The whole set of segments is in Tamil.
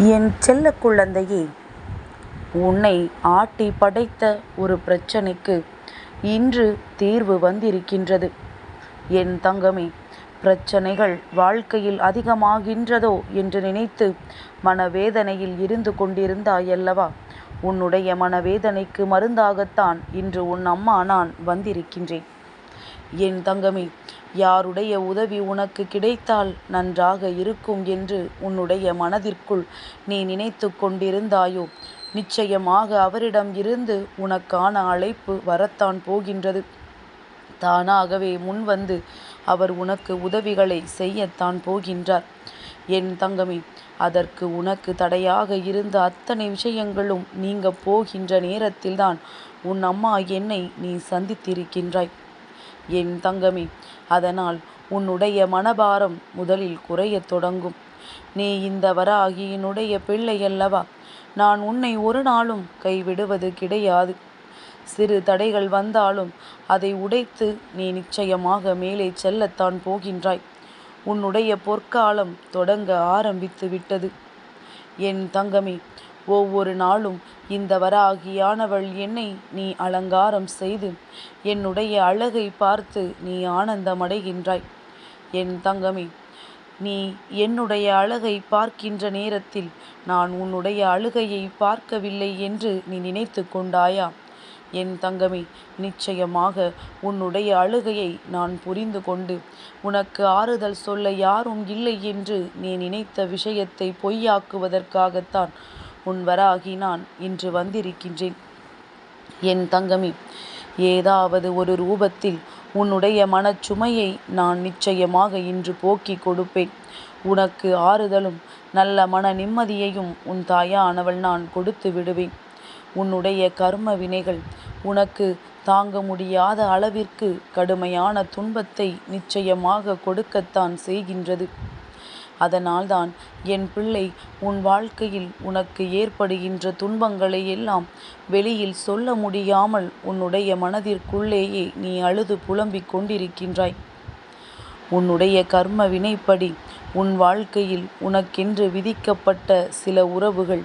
என் செல்ல குழந்தையே உன்னை ஆட்டி படைத்த ஒரு பிரச்சனைக்கு இன்று தீர்வு வந்திருக்கின்றது. என் தங்கமே பிரச்சனைகள் வாழ்க்கையில் அதிகமாகின்றதோ என்று நினைத்து மனவேதனையில் இருந்து கொண்டிருந்தாயல்லவா உன்னுடைய மனவேதனைக்கு மருந்தாகத்தான் இன்று உன் அம்மா நான் வந்திருக்கின்றேன். என் தங்கமே யாருடைய உதவி உனக்கு கிடைத்தால் நன்றாக இருக்கும் என்று உன்னுடைய மனதிற்குள் நீ நினைத்து கொண்டிருந்தாயோ? நிச்சயமாக அவரிடம் இருந்து உனக்கான அழைப்பு வரத்தான் போகின்றது. தானாகவே முன்வந்து அவர் உனக்கு உதவிகளை செய்யத்தான் போகின்றார். என் தங்கமே அதற்கு உனக்கு தடையாக இருந்த அத்தனை விஷயங்களும் நீங்க போகின்ற நேரத்தில்தான் உன் அம்மா என்னை நீ சந்தித்திருக்கின்றாய். என் தங்கமே அதனால் உன்னுடைய மனபாரம் முதலில் குறையத் தொடங்கும். நீ இந்த வராகியினுடைய பிள்ளை அல்லவா நான் உன்னை ஒரு நாளும் கைவிடுவது கிடையாது. சிறு தடைகள் வந்தாலும் அதை உடைத்து நீ நிச்சயமாக மேலே செல்லத்தான் போகின்றாய். உன்னுடைய பொற்காலம் தொடங்க ஆரம்பித்து விட்டது. என் தங்கமே ஒவ்வொரு நாளும் இந்த வராகியானவள் என்னை நீ அலங்காரம் செய்து என்னுடைய அழகை பார்த்து நீ ஆனந்தமடைகின்றாய். என் தங்கமே நீ என்னுடைய அழகை பார்க்கின்ற நேரத்தில் நான் உன்னுடைய அழுகையை பார்க்கவில்லை என்று நீ நினைத்து கொண்டாயா? என் தங்கமே நிச்சயமாக உன்னுடைய அழுகையை நான் புரிந்து கொண்டு உனக்கு ஆறுதல் சொல்ல யாரும் இல்லை என்று நீ நினைத்த விஷயத்தை பொய்யாக்குவதற்காகத்தான் உன் வராகி நான் இன்று வந்திருக்கின்றேன். என் தங்கமி ஏதாவது ஒரு ரூபத்தில் உன்னுடைய மனச்சுமையை நான் நிச்சயமாக இன்று போக்கிக் கொடுப்பேன். உனக்கு ஆறுதலும் நல்ல மன நிம்மதியையும் உன் தாயானவள் நான் கொடுத்து விடுவேன். உன்னுடைய கர்ம வினைகள் உனக்கு தாங்க முடியாத அளவிற்கு கடுமையான துன்பத்தை நிச்சயமாக கொடுக்கத்தான் செய்கின்றது. அதனால்தான் என் பிள்ளை உன் வாழ்க்கையில் உனக்கு ஏற்படுகின்ற துன்பங்களை எல்லாம் வெளியில் சொல்ல முடியாமல் உன்னுடைய மனதிற்குள்ளேயே நீ அழுது புலம்பிக் கொண்டிருக்கின்றாய். உன்னுடைய கர்ம வினைப்படி உன் வாழ்க்கையில் உனக்கென்று விதிக்கப்பட்ட சில உறவுகள்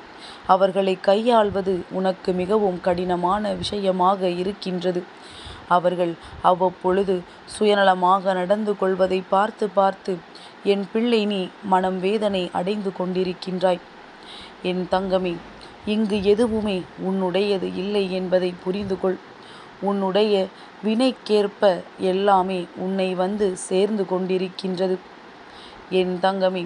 அவர்களை கையாள்வது உனக்கு மிகவும் கடினமான விஷயமாக இருக்கின்றது. அவர்கள் அவ்வப்பொழுது சுயநலமாக நடந்து கொள்வதை பார்த்து பார்த்து என் பிள்ளை நீ மனம் வேதனை அடைந்து கொண்டிருக்கின்றாய். என் தங்கமே இங்கு எதுவுமே உன்னுடையது இல்லை என்பதை புரிந்து கொள் உன்னுடைய வினைக்கேற்ப எல்லாமே உன்னை வந்து சேர்ந்து கொண்டிருக்கின்றது. என் தங்கமே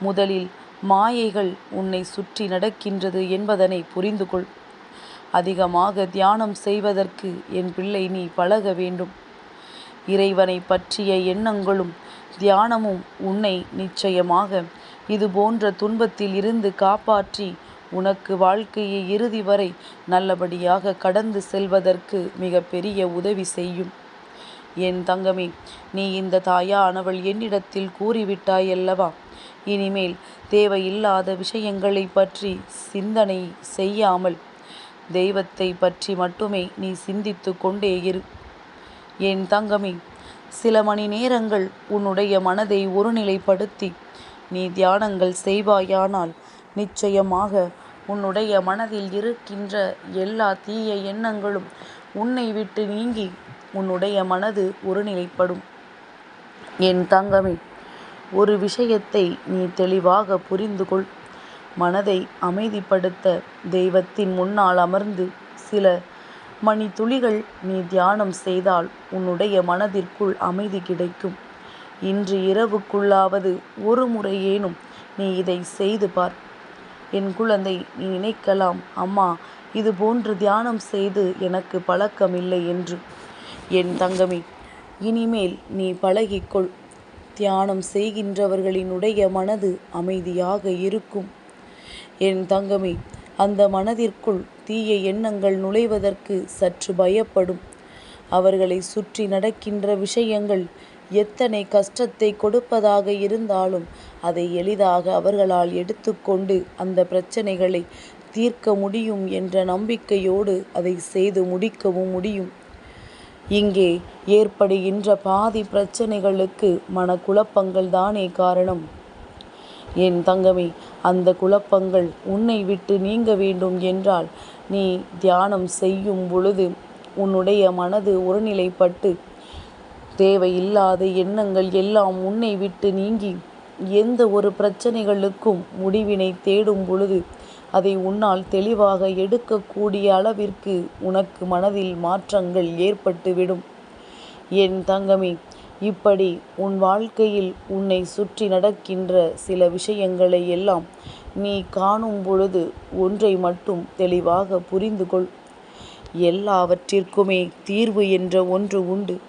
முதலில் மாயைகள் உன்னை சுற்றி நடக்கின்றது என்பதனை புரிந்து கொள் அதிகமாக தியானம் செய்வதற்கு என் பிள்ளை நீ பழக வேண்டும். இறைவனை பற்றிய எண்ணங்களும் தியானமும் உன்னை நிச்சயமாக இது போன்ற துன்பத்தில் இருந்து காப்பாற்றி உனக்கு வாழ்க்கையை இறுதி வரை நல்லபடியாக கடந்து செல்வதற்கு மிகப்பெரிய உதவி செய்யும். என் தங்கமே நீ இந்த தாயானவள் என்னிடத்தில் கூறிவிட்டாயல்லவா? இனிமேல் தேவையில்லாத விஷயங்களை பற்றி சிந்தனை செய்யாமல் தெய்வத்தை பற்றி மட்டுமே நீ சிந்தித்து கொண்டே இரு. என் தங்கமே சில மணி நேரங்கள் உன்னுடைய மனதை ஒருநிலைப்படுத்தி நீ தியானங்கள் செய்வாயானால் நிச்சயமாக உன்னுடைய மனதில் இருக்கின்ற எல்லா தீய எண்ணங்களும் உன்னை விட்டு நீங்கி உன்னுடைய மனது ஒருநிலைப்படும். என் தங்கமே ஒரு விஷயத்தை நீ தெளிவாக புரிந்து கொள் மனதை அமைதிப்படுத்த தெய்வத்தின் முன்னால் அமர்ந்து சில மணி துளிகள் நீ தியானம் செய்தால் உன்னுடைய மனதிற்குள் அமைதி கிடைக்கும். இன்று இரவுக்குள்ளாவது ஒரு முறையேனும் நீ இதை செய்து பார். என் குழந்தை நீ நினைக்கலாம் அம்மா இது போன்று தியானம் செய்து எனக்கு பழக்கமில்லை என்று. என் தங்கமே இனிமேல் நீ பழகிக்கொள். தியானம் செய்கின்றவர்களினுடைய மனது அமைதியாக இருக்கும். என் தங்கமே அந்த மனதிற்குள் தீய எண்ணங்கள் நுழைவதற்கு சற்று பயப்படும். அவர்களை சுற்றி நடக்கின்ற விஷயங்கள் எத்தனை கஷ்டத்தை கொடுப்பதாக இருந்தாலும் அதை எளிதாக அவர்களால் எடுத்துக்கொண்டு அந்த பிரச்சனைகளை தீர்க்க முடியும் என்ற நம்பிக்கையோடு அதை செய்து முடிக்கவும் முடியும். இங்கே ஏற்படுகின்ற பாதி பிரச்சனைகளுக்கு மனக்குழப்பங்கள் தானே காரணம். என் தங்கமே அந்த குழப்பங்கள் உன்னை விட்டு நீங்க வேண்டும் என்றால் நீ தியானம் செய்யும் பொழுது உன்னுடைய மனது ஒருநிலைப்பட்டு தேவையில்லாத எண்ணங்கள் எல்லாம் உன்னை விட்டு நீங்கி எந்த ஒரு பிரச்சனைகளுக்கும் முடிவினை தேடும் பொழுது அதை உன்னால் தெளிவாக எடுக்கக்கூடிய அளவிற்கு உனக்கு மனதில் மாற்றங்கள் ஏற்பட்டுவிடும். என் தங்கமே இப்படி உன் வாழ்க்கையில் உன்னை சுற்றி நடக்கின்ற சில விஷயங்களை எல்லாம் நீ காணும் பொழுது ஒன்றை மட்டும் தெளிவாக புரிந்து கொள். எல்லாவற்றிற்குமே தீர்வு என்ற ஒன்று உண்டு.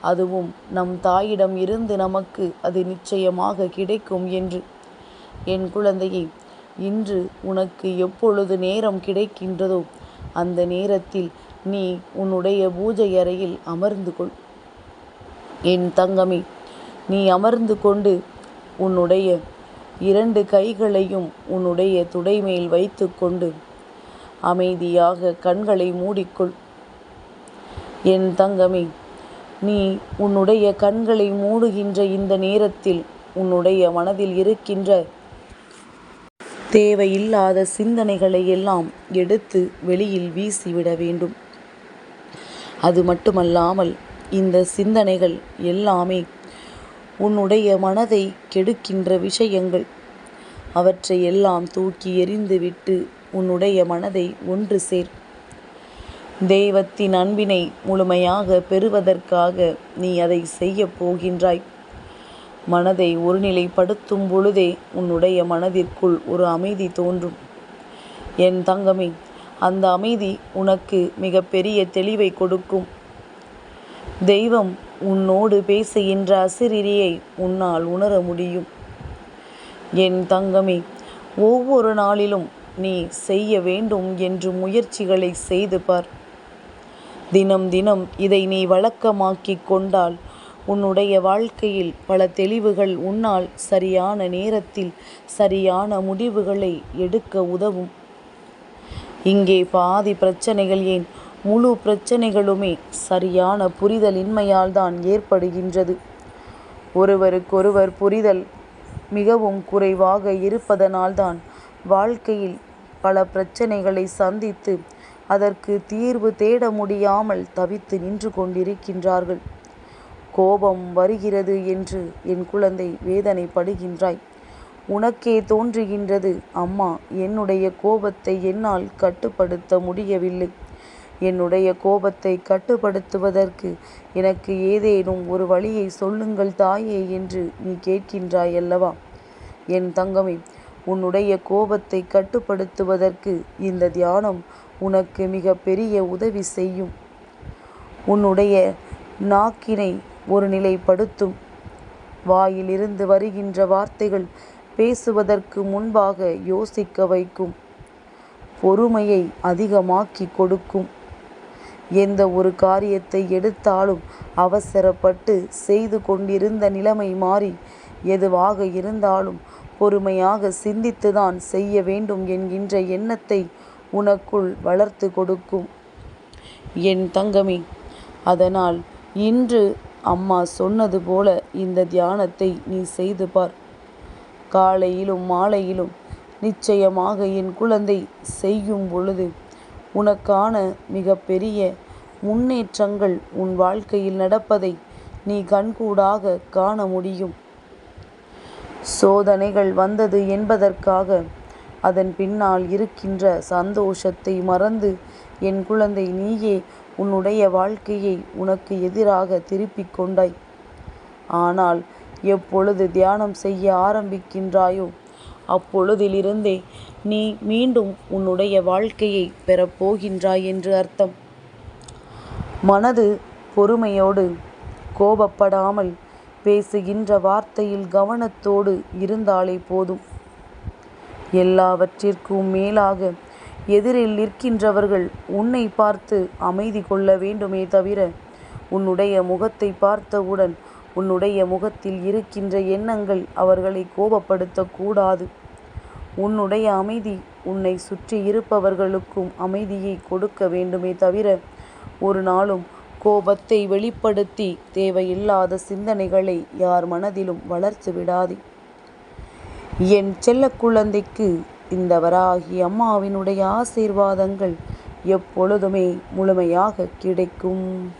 அதுவும் நம் தாயிடம் இருந்து நமக்கு அது நிச்சயமாக கிடைக்கும் என்று. என் குழந்தையை இன்று உனக்கு எப்பொழுது நேரம் கிடைக்கின்றதோ அந்த நேரத்தில் நீ உன்னுடைய பூஜை அறையில் அமர்ந்து கொள். என் தங்கமே நீ அமர்ந்து கொண்டு உன்னுடைய இரண்டு கைகளையும் உன்னுடைய துடைமேல் வைத்து கொண்டு அமைதியாக கண்களை மூடிக்கொள். என் தங்கமே நீ உன்னுடைய கண்களை மூடுகின்ற இந்த நேரத்தில் உன்னுடைய மனதில் இருக்கின்ற தேவையில்லாத சிந்தனைகளை எல்லாம் எடுத்து வெளியில் வீசிவிட வேண்டும். அது மட்டுமல்லாமல் இந்த சிந்தனைகள் எல்லாமே உன்னுடைய மனதை கெடுக்கின்ற விஷயங்கள். அவற்றை எல்லாம் தூக்கி எறிந்துவிட்டு உன்னுடைய மனதை ஒன்று சேர். தெய்வத்தின் அன்பினை முழுமையாக பெறுவதற்காக நீ அதை செய்யப் போகின்றாய். மனதை ஒருநிலைப்படுத்தும் பொழுதே உன்னுடைய மனதிற்குள் ஒரு அமைதி தோன்றும். என் தங்கமே அந்த அமைதி உனக்கு மிகப்பெரிய தெளிவை கொடுக்கும். தெய்வம் உன்னோடு பேசுகின்ற அசிரியை உன்னால் உணர முடியும். என் தங்கமே ஒவ்வொரு நாளிலும் நீ செய்ய வேண்டும் என்று முயற்சிகளை செய்து பார். தினம் தினம் இதை நீ வழக்கமாக்கிக் கொண்டால் உன்னுடைய வாழ்க்கையில் பல தெளிவுகள் உன்னால் சரியான நேரத்தில் சரியான முடிவுகளை எடுக்க உதவும். இங்கே பாதி பிரச்சனைகள் ஏன் முழு பிரச்சனைகளுமே சரியான புரிதலின்மையால் தான் ஏற்படுகின்றது. ஒருவருக்கொருவர் புரிதல் மிகவும் குறைவாக இருப்பதனால்தான் வாழ்க்கையில் பல பிரச்சனைகளை சந்தித்து அதற்கு தீர்வு தேட முடியாமல் தவித்து நின்று கொண்டிருக்கின்றார்கள். கோபம் வருகிறது என்று என் குழந்தை வேதனைப்படுகின்றாய். உனக்கே தோன்றுகின்றது அம்மா என்னுடைய கோபத்தை என்னால் கட்டுப்படுத்த முடியவில்லை. என்னுடைய கோபத்தை கட்டுப்படுத்துவதற்கு எனக்கு ஏதேனும் ஒரு வழியை சொல்லுங்கள் தாயே என்று நீ கேட்கின்றாய் அல்லவா? என் தங்கமே உன்னுடைய கோபத்தை கட்டுப்படுத்துவதற்கு இந்த தியானம் உனக்கு மிக பெரிய உதவி செய்யும். உன்னுடைய நாக்கினை ஒரு நிலைப்படுத்தும். வாயிலிருந்து வருகின்ற வார்த்தைகள் பேசுவதற்கு முன்பாக யோசிக்க வைக்கும். பொறுமையை அதிகமாக்கி கொடுக்கும். எந்த ஒரு காரியத்தை எடுத்தாலும் அவசரப்பட்டு செய்து கொண்டிருந்த நிலைமை மாறி எதுவாக இருந்தாலும் பொறுமையாக சிந்தித்துதான் செய்ய வேண்டும் என்கின்ற எண்ணத்தை உனக்குள் வளர்த்து கொடுக்கும். என் தங்கமே அதனால் இன்று அம்மா சொன்னது போல இந்த தியானத்தை நீ செய்து பார். காலையிலும் மாலையிலும் நிச்சயமாக என் குழந்தை செய்யும் பொழுது உனக்கான மிக பெரிய முன்னேற்றங்கள் உன் வாழ்க்கையில் நடப்பதை நீ கண்கூடாக காண முடியும். சோதனைகள் வந்தது என்பதற்காக அதன் பின்னால் இருக்கின்ற சந்தோஷத்தை மறந்து என் குழந்தை நீயே உன்னுடைய வாழ்க்கையை உனக்கு எதிராக திருப்பிக் கொண்டாய். ஆனால் எப்பொழுது தியானம் செய்ய ஆரம்பிக்கின்றாயோ அப்பொழுதிலிருந்தே நீ மீண்டும் உன்னுடைய வாழ்க்கையை பெறப்போகின்றாய் என்று அர்த்தம். மனது பொறுமையோடு கோபப்படாமல் பேசுகின்ற வார்த்தையில் கவனத்தோடு இருந்தாலே போதும். எல்லாவற்றிற்கும் மேலாக எதிரில் நிற்கின்றவர்கள் உன்னை பார்த்து அமைதி கொள்ள வேண்டுமே தவிர உன்னுடைய முகத்தை பார்த்தவுடன் உன்னுடைய முகத்தில் இருக்கின்ற எண்ணங்கள் அவர்களை கோபப்படுத்தக்கூடாது. உன்னுடைய அமைதி உன்னை சுற்றி இருப்பவர்களுக்கும் அமைதியை கொடுக்க வேண்டுமே தவிர ஒரு நாளும் கோபத்தை வெளிப்படுத்தி தேவையில்லாத சிந்தனைகளை யார் மனதிலும் வளர்த்து விடாதே. என் செல்ல குழந்தைக்கு இந்த வராகி அம்மாவினுடைய ஆசீர்வாதங்கள் எப்பொழுதுமே முழுமையாக கிடைக்கும்.